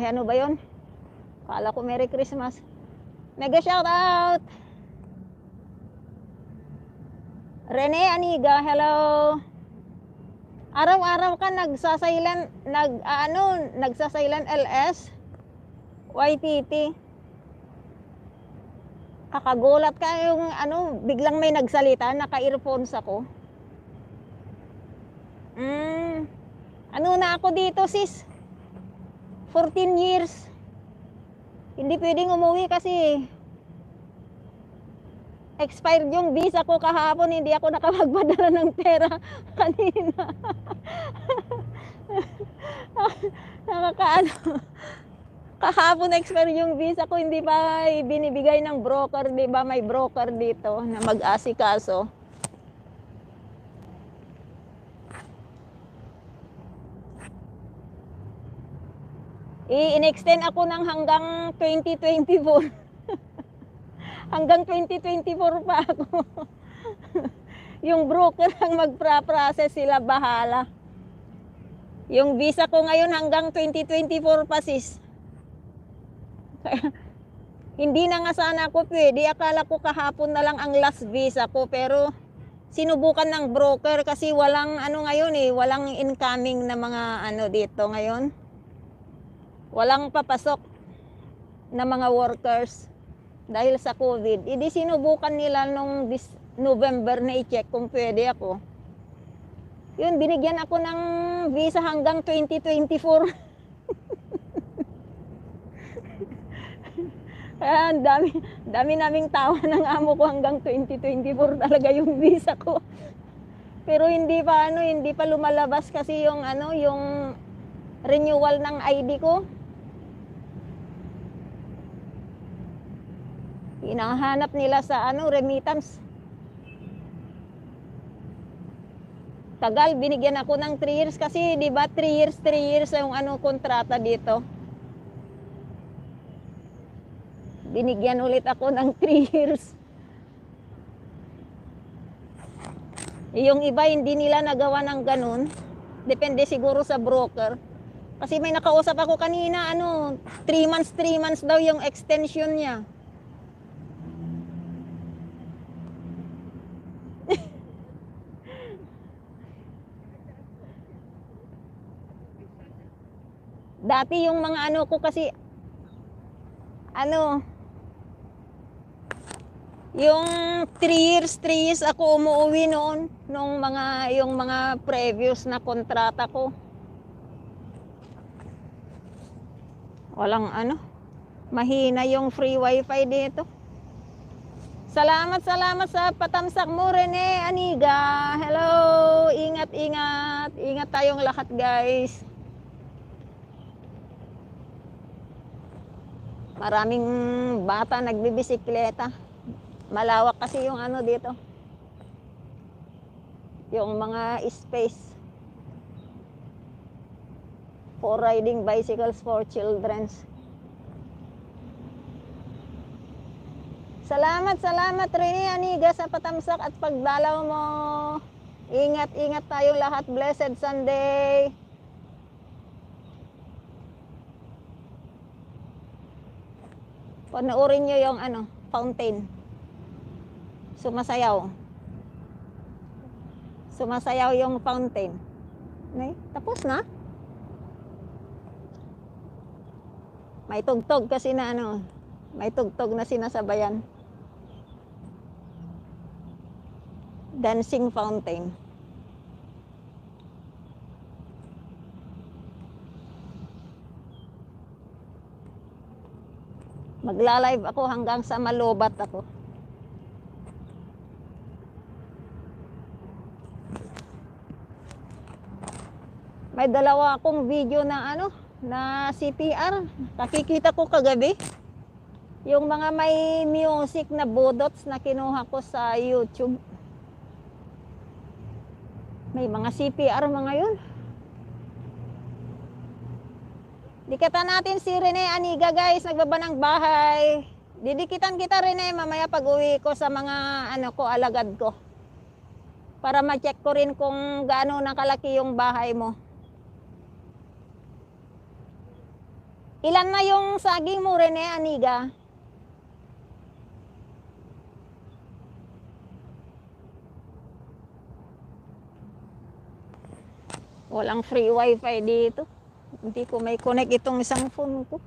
Ay, ano ba yun? Kala ko Merry Christmas. Mega shout out! Rene Aniga, hello! Araw-araw ka nagsasailan, nag, ah, ano, nagsasailan LS? YTT? Kakagulat ka yung ano, biglang may nagsalita, naka-earphones ako. Mm, ano na ako dito sis? 14 years. Hindi pwedeng umuwi kasi expired yung visa ko kahapon, hindi ako nakapagpadala ng pera kanina. Nakakaano. Kahapon expired yung visa ko, hindi pa binibigay ng broker, di ba? May broker dito na mag-asikaso. I-extend ako ng hanggang 2024. hanggang 2024 pa ako. yung broker ang magpra-process sila bahala. Yung visa ko ngayon hanggang 2024 pa sis. Hindi na nga sana ako pwede. Akala ko kahapon na lang ang last visa ko pero sinubukan ng broker kasi walang ano ngayon eh, walang incoming na mga ano dito ngayon. Walang papasok na mga workers dahil sa COVID. Hindi sinubukan nila nung dis- November na i-check kung pwede ako. Yun, binigyan ako ng visa hanggang 2024. Kaya dami, dami naming tawa ng amo ko hanggang 2024 talaga yung visa ko. Pero hindi pa ano, hindi pa lumalabas kasi yung ano, yung renewal ng ID ko. Hinahanap nila sa ano, remittance. Tagal, binigyan ako ng 3 years kasi 'di ba 3 years, 3 years yung ano kontrata dito. Binigyan ulit ako ng 3 years. Yung iba hindi nila nagawa ng ganun. Depende siguro sa broker. Kasi may nakausap ako kanina, ano, 3 months, 3 months daw yung extension niya. Dati yung mga ano ko kasi ano yung 3 years, 3 years ako umuwi noon nung mga yung mga previous na kontrata ko. Walang ano, mahina yung free wifi dito. Salamat, salamat sa patamsak mo, Rene Aniga. Hello, ingat, ingat. Ingat tayong lahat, guys. Maraming bata nagbibisikleta. Malawak kasi yung ano dito. Yung mga space. For riding bicycles for children. Salamat, salamat Rini Aniga sa patamsak at pagdalaw mo. Ingat, ingat tayong lahat. Blessed Sunday. Panoorin nyo yung ano, fountain. Sumasayaw. Sumasayaw yung fountain. Nay, tapos na? May tugtog kasi na ano, may tugtog na sinasabayan. Dancing fountain. Magla-live ako hanggang sa malubat ako. May dalawa akong video na ano, na CPR. Nakikita ko kagabi. Yung mga may music na budots na kinuha ko sa YouTube. May mga CPR mga yun. Dikatan natin si Rene Aniga guys, nagbaba ng bahay. Didikitan kita Rene mamaya pag uwi ko sa mga ano ko, alagad ko. Para ma-check ko rin kung gaano na kalaki yung bahay mo. Ilan na yung saging mo, Rene, Aniga? Walang free wifi dito. Hindi ko may connect itong isang phone ko.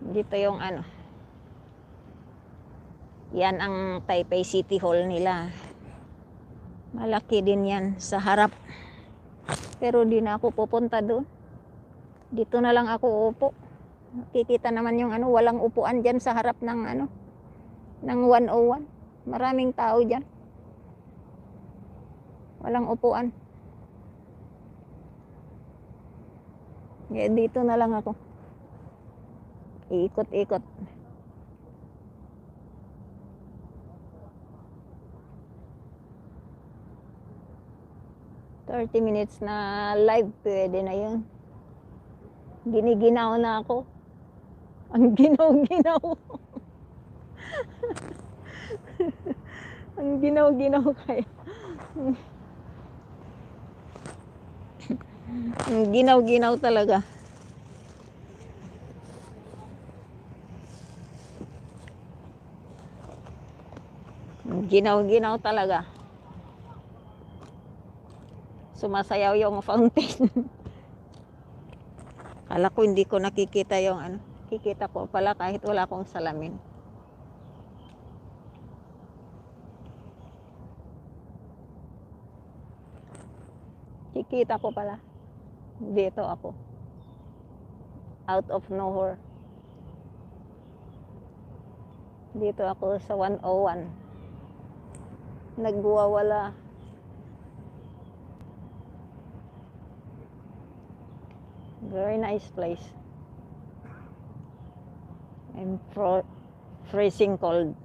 Dito yung ano. Yan ang Taipei City Hall nila. Malaki din yan sa harap. Pero di na ako pupunta doon. Dito na lang ako upo. Nakikita naman yung ano, walang upuan dyan sa harap ng ano, ng 101. Maraming tao dyan. Walang upuan. Kaya dito na lang ako. Ikot-ikot. Thirty minutes na live, pwede na yun. Giniginaw na ako. Ang ginaw-ginaw. Ang ginaw-ginaw kaya. Ang ginaw-ginaw talaga. Ang Ginaw-ginaw talaga. Sumasayaw yung fountain. Kala ko hindi ko nakikita yung ano. Kikita ko pala kahit wala akong salamin. Kikita ko pala. Dito ako. Out of nowhere. Dito ako sa 101. Nagwawala. Very nice place. I'm freezing cold.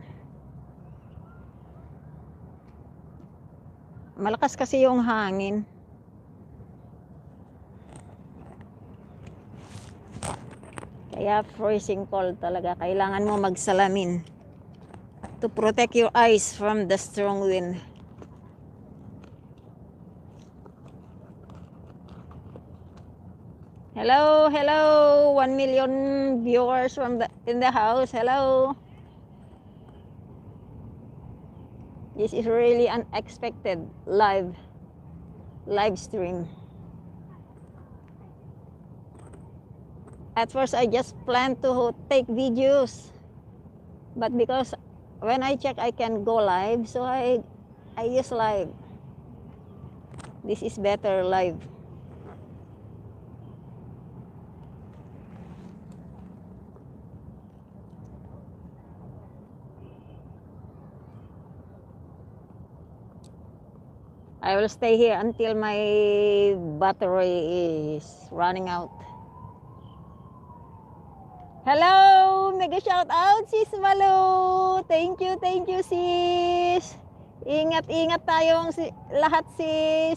Malakas kasi yung hangin. Kaya freezing cold talaga. Kailangan mo magsalamin to protect your eyes from the strong wind. Hello, hello. One million viewers from the in the house. Hello. This is really unexpected live live stream. At first I just planned to take videos. But because when I check I can go live, so I I use live. This is better live. I will stay here until my battery is running out. Hello! Mega shout out, sis Malu! Thank you, thank you, sis! Ingat-ingat tayong si lahat, sis!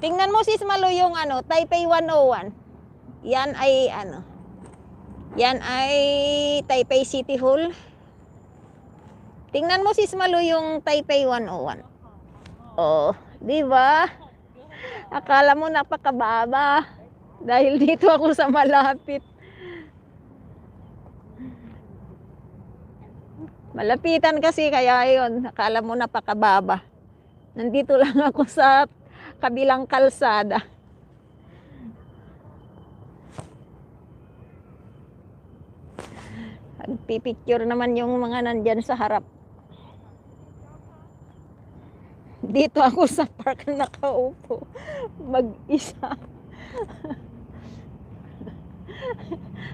Tingnan mo, sis Malu, yung ano, Taipei 101. Yan ay, ano, yan ay Taipei City Hall. Tingnan mo sis Malu yung Taipei 101. Oh, di ba? Akala mo napakababa. Dahil dito ako sa malapit. Malapitan kasi kaya yun. Akala mo napakababa. Nandito lang ako sa kabilang kalsada. Nagpipicture naman yung mga nandyan sa harap. Dito ako sa park nakaupo. Mag-isa.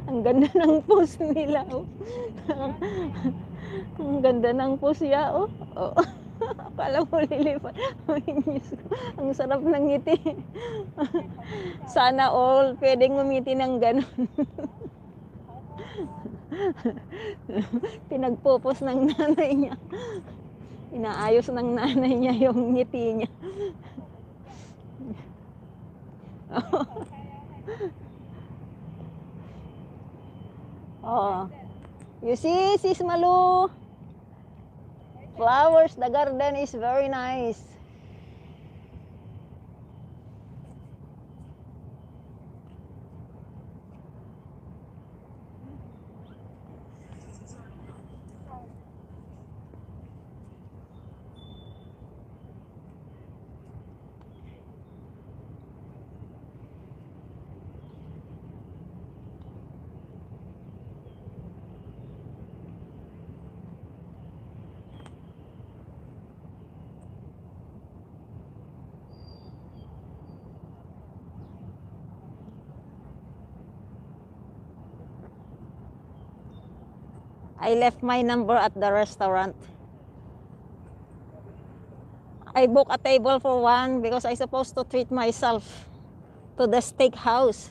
Ang ganda ng pose nila. Oh. Ang ganda ng pose niya. Oh. oh. Akala mo lilipat. Ang sarap ng ngiti. Sana all pwedeng ngumiti ng ganun. Pinagpupos ng nanay niya. Inaayos ng nanay niya yung ngiti niya. oh. You see, Sis Malu? Flowers, the garden is very nice. I left my number at the restaurant. I book a table for one because I supposed to treat myself to the steakhouse.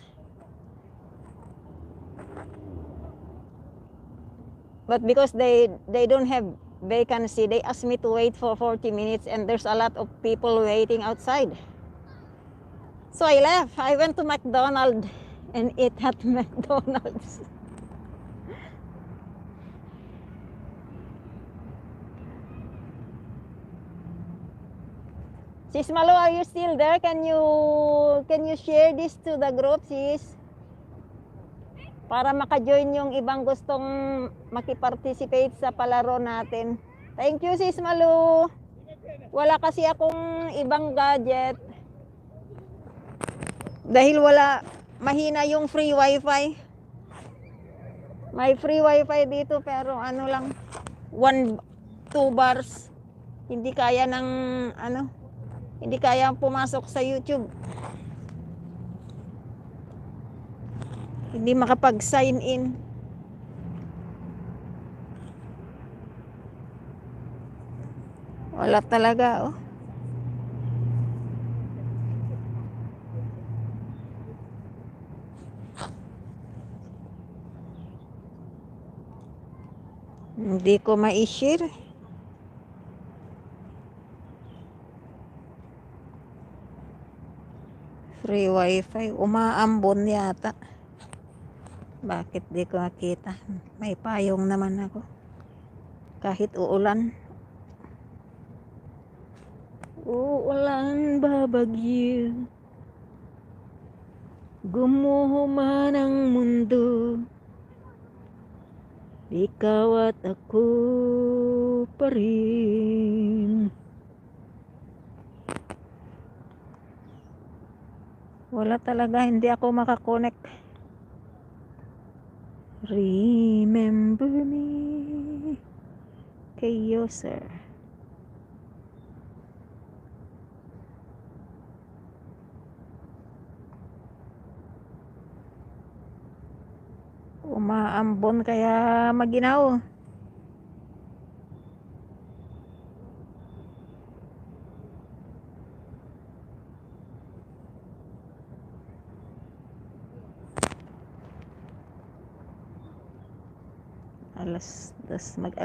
But because they they don't have vacancy, they asked me to wait for 40 minutes and there's a lot of people waiting outside. So I left. I went to McDonald's and ate at McDonald's. Sis Malo, are you still there? Can you can you share this to the group, sis? Para maka-join yung ibang gustong makiparticipate sa palaro natin. Thank you, sis Malu. Wala kasi akong ibang gadget. Dahil wala, mahina yung free wifi. May free wifi dito pero ano lang, one, two bars. Hindi kaya ng ano, hindi kaya pumasok sa YouTube. Hindi makapag-sign in. Wala talaga, oh. Hindi ko ma-share. Free wifi. Umaambon yata. Bakit di ko makita? May payong naman ako. Kahit uulan. Uulan babagyo. Gumuho man ang mundo. Ikaw at ako pa rin. Wala talaga, hindi ako makakonect. Remember me. Kayo, sir. Umaambon kaya maginaw. Das mag